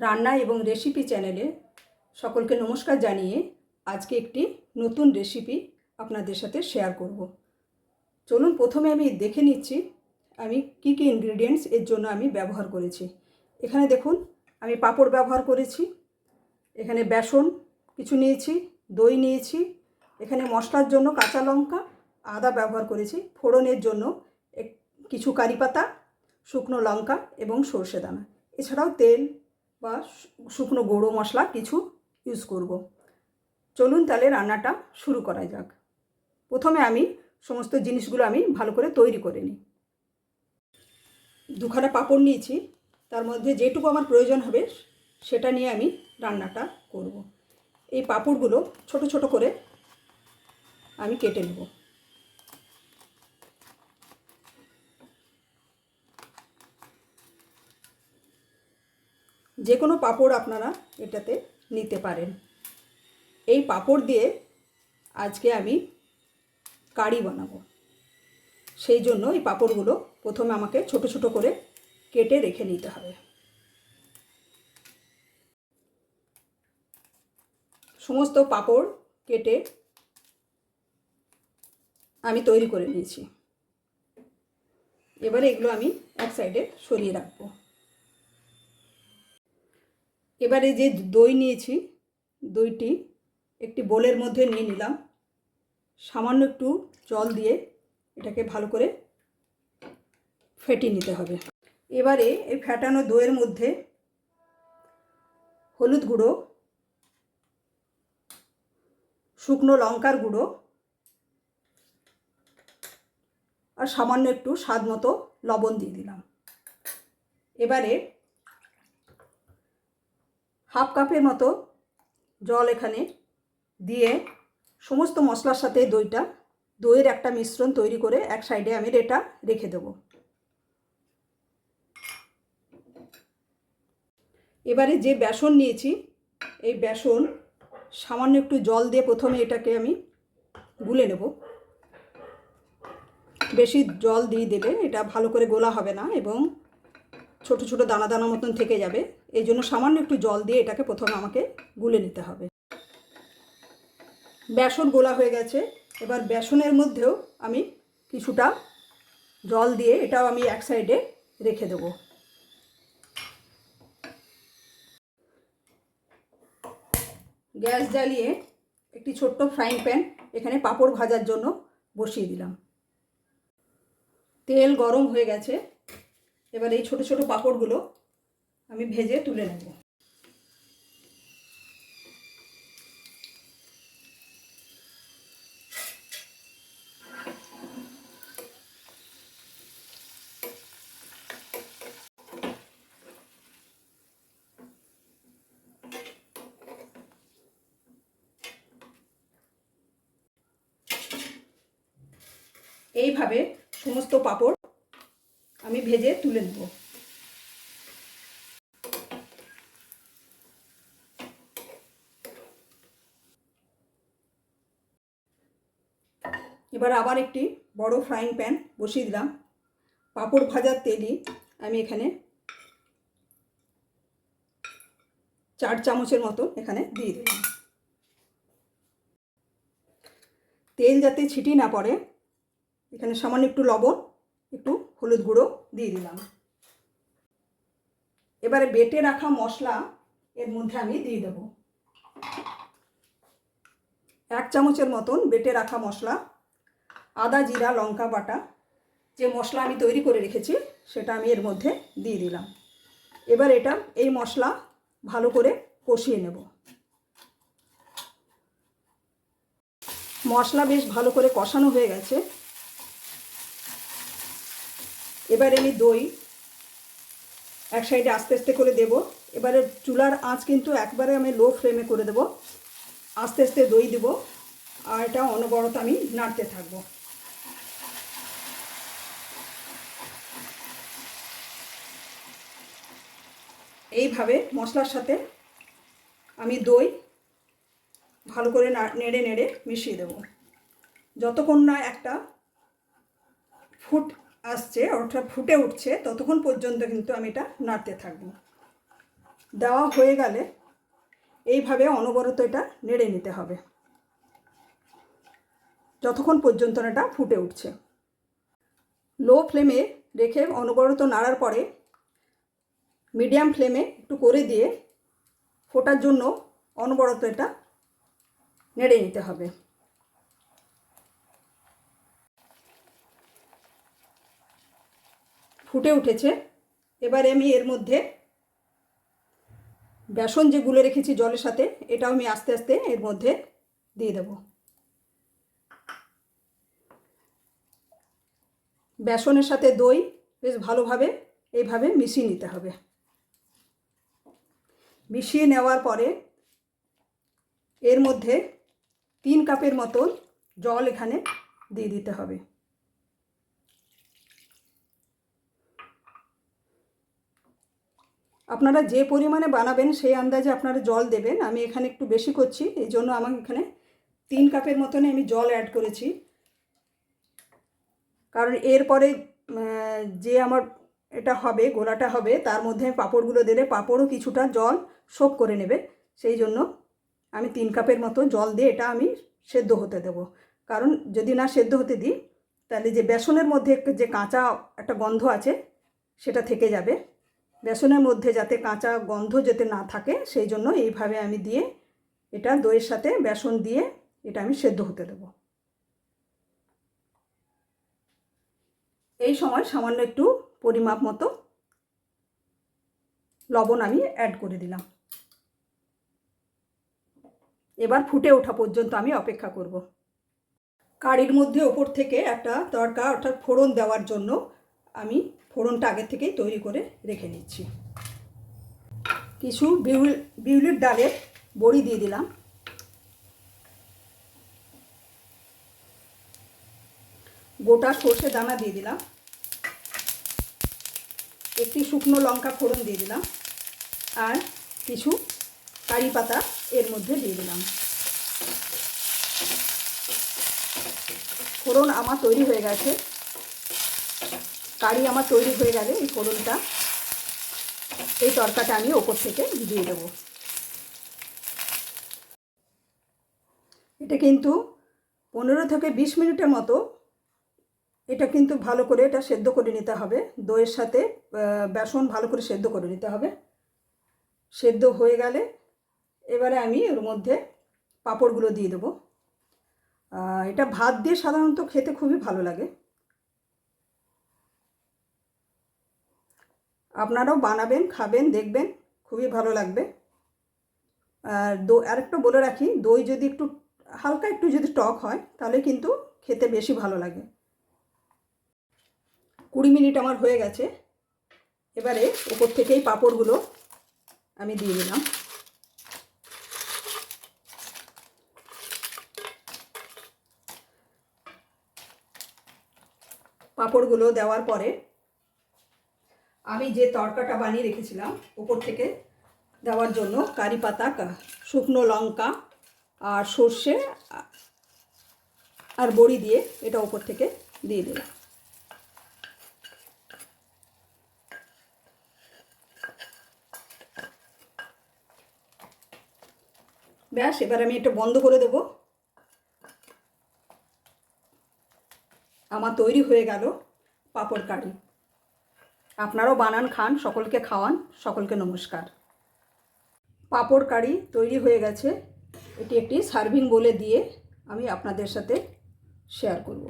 রান্না এবং রেসিপি চ্যানেলে সকলকে নমস্কার জানিয়ে আজকে একটি নতুন রেসিপি আপনাদের সাথে শেয়ার করব। চলুন প্রথমে আমি দেখে নিচ্ছি আমি কি কি ইনগ্রিডিয়েন্টস এর জন্য আমি ব্যবহার করেছি। এখানে দেখুন, আমি পাঁপড় ব্যবহার করেছি, এখানে বেসন কিছু নিয়েছি, দই নিয়েছি, এখানে মশলার জন্য কাঁচা লঙ্কা, আদা ব্যবহার করেছি, ফোড়নের জন্য কিছু কারি পাতা, শুকনো লঙ্কা এবং সর্ষে দানা। এছাড়াও তেল বা শুকনো গুঁড়ো মশলা কিছু ইউজ করব। চলুন তাহলে রান্নাটা শুরু করা যাক। প্রথমে আমি সমস্ত জিনিসগুলো আমি ভালো করে তৈরি করে নিই। দুখানা পাঁপড় নিয়েছি, তার মধ্যে যেটুকু আমার প্রয়োজন হবে সেটা নিয়ে আমি রান্নাটা করব। এই পাঁপড়গুলো ছোট ছোট করে আমি কেটে নেব। যে কোনো পাপড় আপনারা এটাতে নিতে পারেন। এই পাপড় দিয়ে আজকে আমি কারি বানাবো। সেই জন্য এই পাপড়গুলো প্রথমে আমাকে ছোট ছোট করে কেটে রেখে নিতে হবে। সমস্ত পাপড় কেটে আমি তৈরি করে নিয়েছি। এবারে এগুলো আমি এক সাইডে সরিয়ে রাখব। এবারে যে দই নিয়েছি, দইটি একটি বোলের মধ্যে নিয়ে নিলাম। সামান্য একটু জল দিয়ে এটাকে ভালো করে ফেটিয়ে নিতে হবে। এবারে এই ফেটানো দইয়ের মধ্যে হলুদ গুঁড়ো, শুকনো লঙ্কার গুঁড়ো আর সামান্য একটু স্বাদ মতো লবণ দিয়ে দিলাম। এবারে হাফ কাপের মতো জল এখানে দিয়ে সমস্ত মশলার সাথে দইটা, দইয়ের একটা মিশ্রণ তৈরি করে এক সাইডে আমি এটা রেখে দেব। এবারে যে বেসন নিয়েছি, এই বেসন সামান্য একটু জল দিয়ে প্রথমে এটাকে আমি গুলে নেব। বেশি জল দিয়ে দেবে এটা ভালো করে গোলা হবে না এবং ছোট ছোট দানা দানা মতন থেকে যাবে। এই জন্য সামান্য একটু জল দিয়ে এটাকে প্রথমে আমাকে গুলে নিতে হবে। বেসন গোলা হয়ে গেছে। এবার বেসনের মধ্যেও আমি কিছুটা জল দিয়ে এটাও আমি এক সাইডে রেখে দেব। গ্যাস জ্বালিয়ে একটি ছোট্ট ফ্রাইং প্যান এখানে পাঁপড় ভাজার জন্য বসিয়ে দিলাম। তেল গরম হয়ে গেছে। এবার এই ছোট ছোট পাঁপড়গুলো আমি ভেজে তুলে নেব। এইভাবে সমস্ত পাঁপড় আমি ভেজে তুলে নেব। এবার আবার একটি বড় ফ্রাইং প্যান বসিয়ে দিলাম। পাঁপড় ভাজার তেলই আমি এখানে চার চামচের মতো এখানে দিয়ে দিলাম। তেল যাতে ছিটি না পড়ে, এখানে সামান্য একটু লবণ, একটু হলুদ গুঁড়ো দিয়ে দিলাম। এবারে বেটে রাখা মশলা এর মধ্যে আমি দিয়ে দেব। এক চামচের মতন বেটে রাখা মশলা আদা, জিরা, লঙ্কা বাটা, যে মশলা আমি তৈরি করে রেখেছি, সেটা আমি এর মধ্যে দিয়ে দিলাম। এবার এটা, এই মশলা ভালো করে কষিয়ে নেব। মশলা বেশ ভালো করে কষানো হয়ে গেছে। এবার আমি দই, এক সাইডে আস্তে আস্তে করে দেব। এবারে চুলার আঁচ কিন্তু একবারে আমি লো ফ্লেমে করে দেব। আস্তে আস্তে দই দেব। আর এটা অনবরত আমি নাড়তে থাকব। এইভাবে মশলার সাথে আমি দই ভালো করে নেড়ে নেড়ে মিশিয়ে দেব। যতক্ষণ না একটা ফুট আসছে, অর্থাৎ ফুটে উঠছে, ততক্ষণ পর্যন্ত কিন্তু আমি এটা নাড়তে থাকব। দেওয়া হয়ে গেলে এইভাবে অনবরত এটা নেড়ে নিতে হবে। যতক্ষণ পর্যন্ত এটা ফুটে উঠছে। লো ফ্লেমে রেখে অনবরত নাড়ার পরে মিডিয়াম ফ্লেমে একটু করে দিয়ে ফোটার জন্য অনবরত এটা নেড়ে নিতে হবে। ফুটে উঠেছে। এবারে আমি এর মধ্যে বেসন যে গুলে রেখেছি জলের সাথে, এটাও আমি আস্তে আস্তে এর মধ্যে দিয়ে দেব। বেসনের সাথে দই বেশ ভালোভাবে এইভাবে মিশিয়ে নিতে হবে। মিশিয়ে নেওয়ার পরে এর মধ্যে তিন কাপের মতো জল এখানে দিয়ে দিতে হবে। আপনারা যে পরিমাণে বানাবেন সেই আন্দাজে আপনারা জল দেবেন। আমি এখানে একটু বেশি করছি, এই জন্য আমাকে এখানে তিন কাপের মতনই আমি জল অ্যাড করেছি। কারণ এরপরে যে আমার এটা হবে, গোলাটা হবে, তার মধ্যে পাঁপড়গুলো দিলে পাঁপড়ও কিছুটা জল শোক করে নেবে। সেই জন্য আমি তিন কাপের মতো জল দিয়ে এটা আমি সেদ্ধ হতে দেব। কারণ যদি না সেদ্ধ হতে দিই, তাহলে যে বেসনের মধ্যে যে কাঁচা একটা গন্ধ আছে, সেটা থেকে যাবে। বেসনের মধ্যে যাতে কাঁচা গন্ধ যাতে না থাকে, সেই জন্য এইভাবে আমি দিয়ে এটা দইয়ের সাথে বেসন দিয়ে এটা আমি সেদ্ধ হতে দেব। এই সময় সামান্য একটু পরিমাপ মতো লবণ আমি অ্যাড করে দিলাম। এবার ফুটে ওঠা পর্যন্ত আমি অপেক্ষা করব। কারির মধ্যে ওপর থেকে একটা তড়কা অর্থাৎ ফোড়ন দেওয়ার জন্য আমি ফোড়নটা আগের থেকেই তৈরি করে রেখে নিচ্ছি কিছু বিউল বিউলির ডালের বড়ি দিয়ে দিলাম। গোটা সর্ষে দানা দিয়ে দিলাম। একটি শুকনো লঙ্কা ফোড়ন দিয়ে দিলাম। আর কিছু কারি পাতা এর মধ্যে দিয়ে দিলাম। ফোড়ন আমার তৈরি হয়ে গেছে। কারি আমার তৈরি হয়ে গেলে এই ফোড়নটা, এই তরকাটা আমি ওপর থেকে দিয়ে দেবো। এটা কিন্তু পনেরো থেকে বিশ মিনিটের মতো। এটা কিন্তু ভালো করে এটা সেদ্ধ করে নিতে হবে। দইয়ের সাথে বেসন ভালো করে সেদ্ধ করে নিতে হবে। সেদ্ধ হয়ে গেলে এবারে আমি ওর মধ্যে পাঁপড়গুলো দিয়ে দেবো। এটা ভাত দিয়ে সাধারণত খেতে খুবই ভালো লাগে। আপনারাও বানাবেন, খাবেন, দেখবেন, খুবই ভালো লাগবে। আর দো, আরেকটা বলে রাখি, দই যদি একটু, হালকা একটু যদি টক হয়, তাহলে কিন্তু খেতে বেশি ভালো লাগে। কুড়ি মিনিট আমার হয়ে গেছে। এবারে ওপর থেকেই পাঁপড়গুলো আমি দিয়ে দিলাম। পাঁপড়গুলো দেওয়ার পরে আমি যে তরকাটা বানিয়ে রেখেছিলাম ওপর থেকে দেওয়ার জন্য কারি পাতা শুকনো লঙ্কা আর সর্ষে আর বড়ি দিয়ে এটা ওপর থেকে দিয়ে দিলাম। ব্যাস, এবার আমি এটা বন্ধ করে দেব। আমার তৈরি হয়ে গেল পাপড় কারি। আপনারাও বানান, খান, সকলকে খাওয়ান, সকলকে নমস্কার। পাপড় কারি তৈরি হয়ে গেছে। এটি একটি সার্ভিং বলে দিয়ে আমি আপনাদের সাথে শেয়ার করব।